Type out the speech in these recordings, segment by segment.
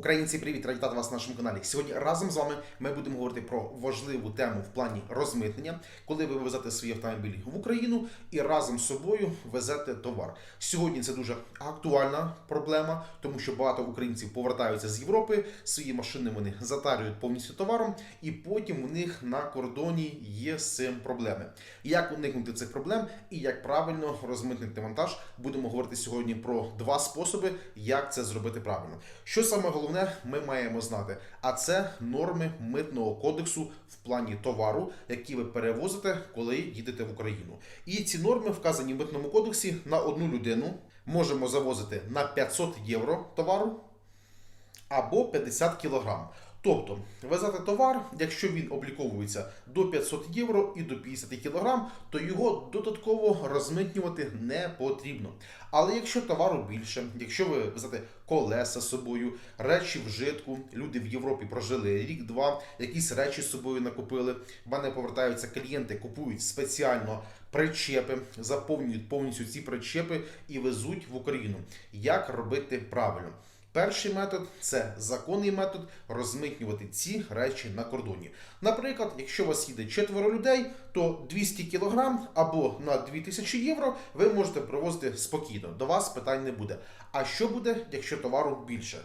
Українці, привіт! Раді вітати вас на нашому каналі. Сьогодні разом з вами ми будемо говорити про важливу тему в плані розмитнення, коли ви везете свій автомобіль в Україну і разом з собою везете товар. Сьогодні це дуже актуальна проблема, тому що багато українців повертаються з Європи, свої машини вони затарюють повністю товаром, і потім у них на кордоні є з цим проблеми. Як уникнути цих проблем і як правильно розмитнити вантаж, будемо говорити сьогодні про два способи, як це зробити правильно. Що саме головне, ми маємо знати, а це норми митного кодексу в плані товару, які ви перевозите, коли їдете в Україну. І ці норми вказані в митному кодексі на одну людину. Можемо завозити на 500 євро товару або 50 кілограм. Тобто везати товар, якщо він обліковується до 500 євро і до 50 кг, то його додатково розмитнювати не потрібно. Але якщо товару більше, якщо ви везете колеса з собою, речі вжитку, люди в Європі прожили рік-два, якісь речі з собою накупили. В мене повертаються клієнти, купують спеціально причепи, заповнюють повністю ці причепи і везуть в Україну. Як робити правильно? Перший метод це законний метод розмитнювати ці речі на кордоні. Наприклад, якщо у вас їде четверо людей, то 200 кг або на 2000 євро ви можете привозити спокійно. До вас питань не буде. А що буде, якщо товару більше?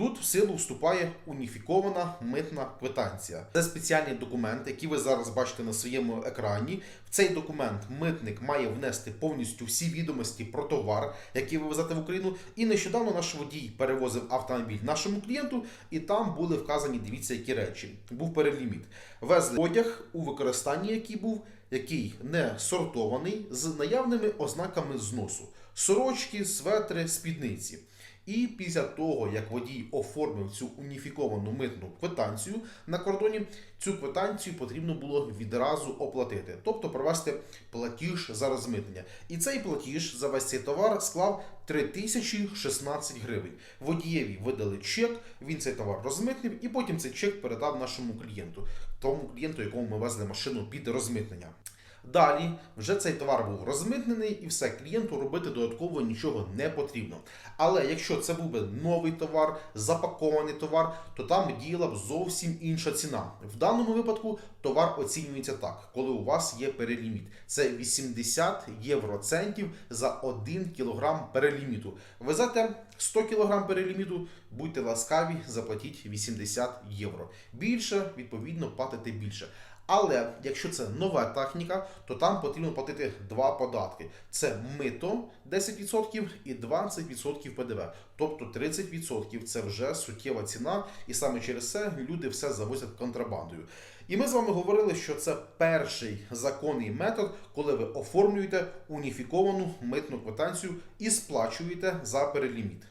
Тут в силу вступає уніфікована митна квитанція. Це спеціальний документ, який ви зараз бачите на своєму екрані. В цей документ митник має внести повністю всі відомості про товар, який ви в Україну. І нещодавно наш водій перевозив автомобіль нашому клієнту, і там були вказані дивіться, які речі. Був переліміт. Везли одяг у використанні, який був, який не сортований з наявними ознаками зносу: сорочки, светри, спідниці. І після того, як водій оформив цю уніфіковану митну квитанцію на кордоні, цю квитанцію потрібно було відразу оплатити, тобто провести платіж за розмитнення. І цей платіж за весь цей товар склав 3016 гривень. Водієві видали чек, він цей товар розмитнив, і потім цей чек передав нашому клієнту, тому клієнту, якому ми везли машину під розмитнення. Далі вже цей товар був розмитнений і все, клієнту робити додатково нічого не потрібно. Але якщо це був би новий товар, запакований товар, то там діяла б зовсім інша ціна. В даному випадку товар оцінюється так, коли у вас є переліміт. Це 80 євроцентів за 1 кг переліміту. Везете 100 кг переліміту, будьте ласкаві, заплатіть 80 євро. Більше, відповідно, платите більше. Але якщо це нова техніка, то там потрібно платити два податки: це мито 10% і 20% ПДВ. Тобто 30% це вже суттєва ціна, і саме через це люди все завозять контрабандою. І ми з вами говорили, що це перший законний метод, коли ви оформлюєте уніфіковану митну квитанцію і сплачуєте за переліміт.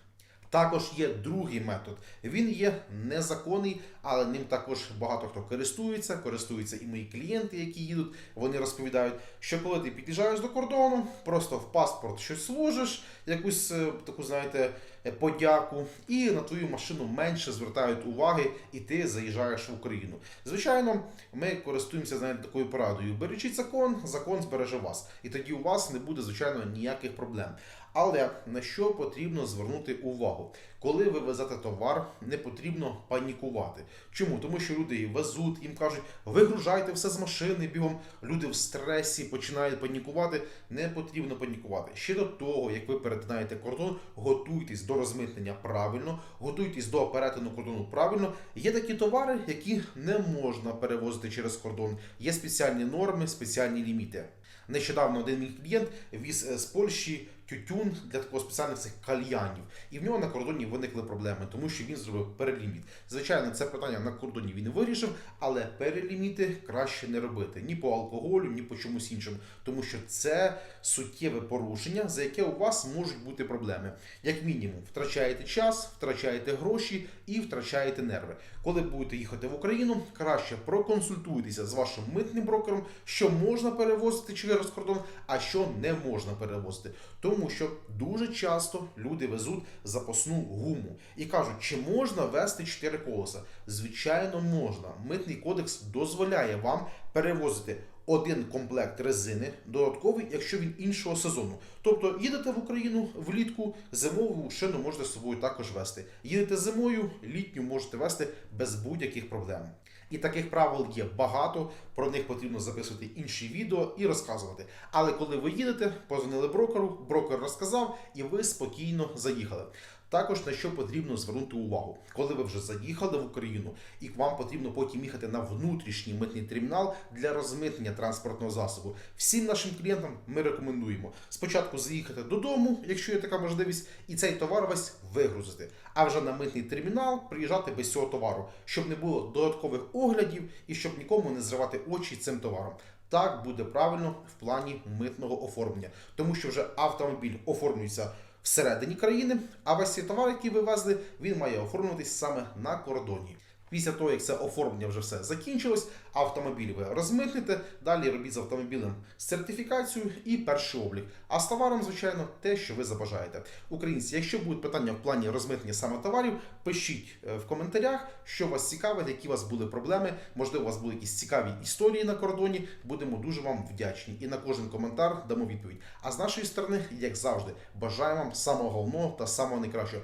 Також є другий метод. Він є незаконний, але ним також багато хто користується. Користуються і мої клієнти, які їдуть. Вони розповідають, що коли ти під'їжджаєш до кордону, просто в паспорт щось сложиш, якусь е, таку, знаєте, е, подяку, і на твою машину менше звертають уваги, і ти заїжджаєш в Україну. Звичайно, ми користуємося знаєте, такою порадою. Бережіть закон, закон збереже вас. І тоді у вас не буде, звичайно, ніяких проблем. Але на що потрібно звернути увагу? Коли ви везете товар, не потрібно панікувати. Чому? Тому що люди везуть, їм кажуть, вигружайте все з машини бігом. Люди в стресі починають панікувати. Не потрібно панікувати. Ще до того, як ви перетинаєте кордон, готуйтесь до розмитнення правильно, готуйтесь до перетину кордону правильно. Є такі товари, які не можна перевозити через кордон. Є спеціальні норми, спеціальні ліміти. Нещодавно один мій клієнт віз з Польщі тютюн для такого спеціальних цих кальянів. І в нього на кордоні виникли проблеми, тому що він зробив переліміт. Звичайно, це питання на кордоні він вирішив, але переліміти краще не робити ні по алкоголю, ні по чомусь іншому, тому що це суттєве порушення, за яке у вас можуть бути проблеми. Як мінімум, втрачаєте час, втрачаєте гроші і втрачаєте нерви. Коли будете їхати в Україну, краще проконсультуйтеся з вашим митним брокером, що можна перевозити через кордон, а що не можна перевозити. Тому що дуже часто люди везуть запасну гуму і кажуть, чи можна вести 4 колеса. Звичайно, можна. Митний кодекс дозволяє вам перевозити один комплект резини додатковий, якщо він іншого сезону. Тобто їдете в Україну влітку, зимову шину можете з собою також вести. Їдете зимою, літню можете вести без будь-яких проблем. І таких правил є багато. Про них потрібно записувати інші відео і розказувати. Але коли ви їдете, позвонили брокеру, брокер розказав, і ви спокійно заїхали. Також на що потрібно звернути увагу, коли ви вже заїхали в Україну, і вам потрібно потім їхати на внутрішній митний термінал для розмитнення транспортного засобу. Всім нашим клієнтам ми рекомендуємо спочатку заїхати додому, якщо є така можливість, і цей товар весь вигрузити. А вже на митний термінал приїжджати без цього товару, щоб не було додаткових оглядів і щоб нікому не зривати очі цим товаром. Так буде правильно в плані митного оформлення, тому що вже автомобіль оформлюється всередині країни, а весь цей товар, який вивезли, він має оформлюватись саме на кордоні. Після того, як це оформлення вже все закінчилось, автомобіль ви розмитните, далі робіть з автомобілем сертифікацію і перший облік. А з товаром, звичайно, те, що ви забажаєте. Українці, якщо будуть питання в плані розмитнення саме товарів, пишіть е, в коментарях, що вас цікавить, які у вас були проблеми. Можливо, у вас були якісь цікаві історії на кордоні. Будемо дуже вам вдячні. І на кожен коментар дамо відповідь. А з нашої сторони, як завжди, бажаємо вам самого головного та самого найкращого